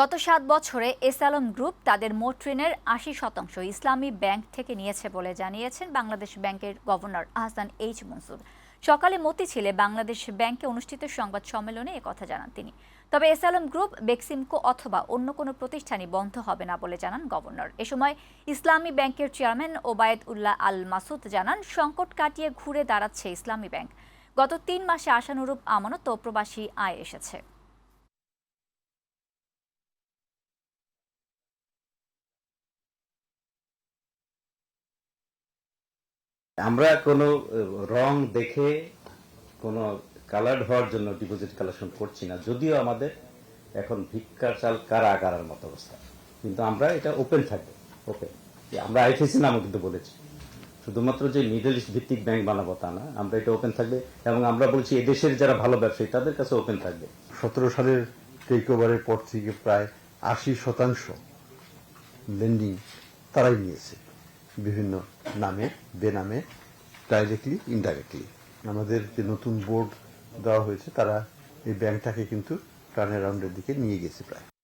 গত সাত বছরে এসালম গ্রুপ তাদের মোট ঋণের আশি শতাংশ ইসলামী ব্যাংক থেকে নিয়েছে বলে জানিয়েছেন বাংলাদেশ ব্যাংকের গভর্নর আহসান এইচ মনসুর। সকালে মতিঝিলে বাংলাদেশ ব্যাংকে অনুষ্ঠিত সংবাদ সম্মেলনে কথা জানান তিনি। তবে এসালম গ্রুপ, বেক্সিমকো অথবা অন্য কোনো প্রতিষ্ঠানই বন্ধ হবে না বলে জানান গভর্নর। এ সময় ইসলামী ব্যাংকের চেয়ারম্যান ওবায়দ উল্লাহ আল মাসুদ জানান, সংকট কাটিয়ে ঘুরে দাঁড়াচ্ছে ইসলামী ব্যাংক। গত তিন মাসে আশানুরূপ আমানত ও প্রবাসী আয় এসেছে। আমরা কোনো রং দেখে কোনো কালার্ড হওয়ার জন্য ডিপোজিট কালেকশন করছি না। যদিও আমাদের এখন ভিক্ষার চাল কারা কারার মতো অবস্থা। কিন্তু আমরা এটা ওপেন থাকবে। ওপেন আমরা আইটিসি নামও কিন্তু বলেছি। শুধুমাত্র যে মিডল ইস্ট ভিত্তিক ব্যাংক বানাবো তা না, আমরা এটা ওপেন থাকবে। এবং আমরা বলছি এদেশের যারা ভালো ব্যবসায়ী, তাদের কাছে ওপেন থাকবে। সতেরো সালের টেক ওভারের পর থেকে প্রায় আশি শতাংশ লেন্ডিং তারাই নিয়েছে। বিভিন্ন নামে, বেনামে ডাইরেক্টলি ইনডাইরেক্টলি আমাদের যে নতুন বোর্ড দেওয়া হয়েছে, তারা এই ব্যাংকটাকে কিন্তু টার্ন অ্যারাউন্ডের দিকে নিয়ে গেছে প্রায়।